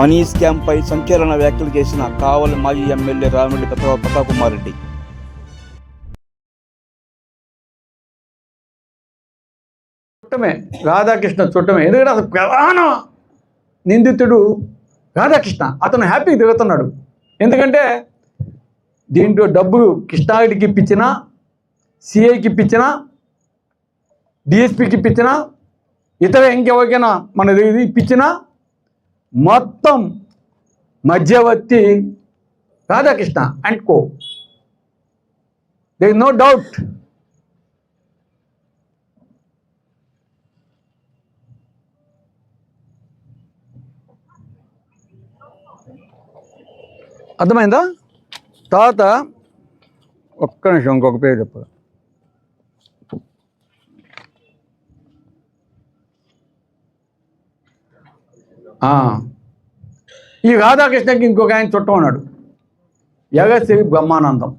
Money scam పై సంచలన వ్యాఖ్యలు చేసిన కావలి మాజీ ఎమ్మెల్యే రామిరెడ్డి ప్రతాప్ రెడ్డి. చుట్టమే రాధాకృష్ణ చుట్టమే ఎందుకంటే అసలు ప్రధాన నిందితుడు రాధాకృష్ణ. అతను హ్యాపీగా తిరుగుతున్నాడు. ఎందుకంటే దీంట్లో డబ్బులు కృష్ణారెడ్డికి ఇప్పించిన సిఐకి ఇప్పించిన డిఎస్పికి ఇప్పించిన ఇతర ఇంకెవరికైనా మన ఇది మొత్తం మధ్యవర్తి Radhakrishna and co. They no doubt అర్థమైందా? తర్వాత ఒక్క నిమిషం ఇంకొక పేరు చెప్పాలి ఈ రాధాకృష్ణకి ఇంకొక ఆయన చుట్టం ఉన్నాడు యగశ్రీ బ్రహ్మానందం.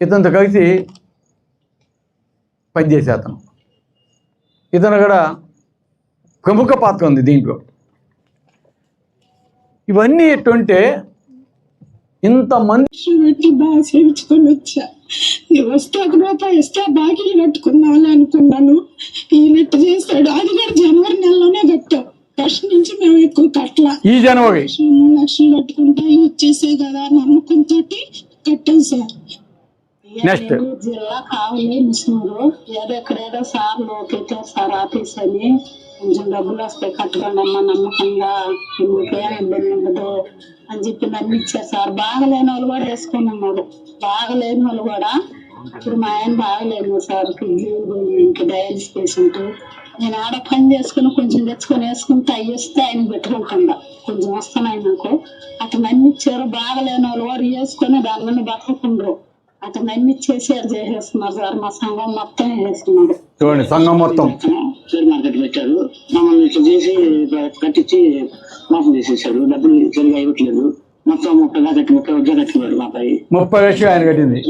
ఇతనితో కలిసి పనిచేసే అతను. ఇతను కూడా ప్రముఖ పాత్ర ఉంది దీంట్లో. ఇవన్నీ ఎట్టుంటే ఇంతమంది లక్షలు పెట్టి బాగా చేయించుకొని వచ్చా. ఇక వస్తే ఒక రూపాయి ఇస్తే బాకీలు కట్టుకుందామని అనుకున్నాను ఎక్కువ ఈ జనవరి. లక్షలు, మూడు లక్షలు కట్టుకుంటా ఇవి వచ్చేసే కదా నమ్మకంతో కట్టాం సార్. ఏలూరు జిల్లా కావలి ముస్లింలు. ఏదో ఎక్కడేదో సార్లు పెట్టారు సార్ ఆఫీస్ అని కొంచెం డబ్బులు వస్తే కట్టుకోండి అమ్మా నమ్మకంగా మీకేం ఇబ్బంది ఉండదు అని చెప్పి నన్ను ఇచ్చారు సార్. బాగలేని వాళ్ళు కూడా వేసుకొని ఉన్నారు. బాగలేని వాళ్ళు కూడా ఇప్పుడు మా ఆయన బాగలేను సార్ ఇంకా డయాలిసిస్ పేషెంట్. నేను ఆడ పని చేసుకుని కొంచెం తెచ్చుకొని వేసుకుంటే అవి వస్తే ఆయన పెట్టుకుంటుందా కొంచెం వస్తున్నాయి నాకు. అతను అన్ని ఇచ్చారు బాగలేని వాళ్ళు కూడా వేసుకొని దాని మీద బతకుండ్రు అతను అన్ని చేసేది చేసేస్తున్నారు సార్. మా సంఘం మొత్తం చేస్తున్నారు చూడండి సంఘం మొత్తం. షేర్ మార్కెట్ పెట్టారు. మమ్మల్ని ఇట్లా చేసి కట్టించి మోసం చేసేసాడు డబ్బులు సరిగా ఇవ్వట్లేదు. మొత్తం ముప్పై కట్టి ముప్పై ఉద్యోగం కట్టుకున్నాడు మాపై. ముప్పై లక్షలు ఆయన కట్టింది.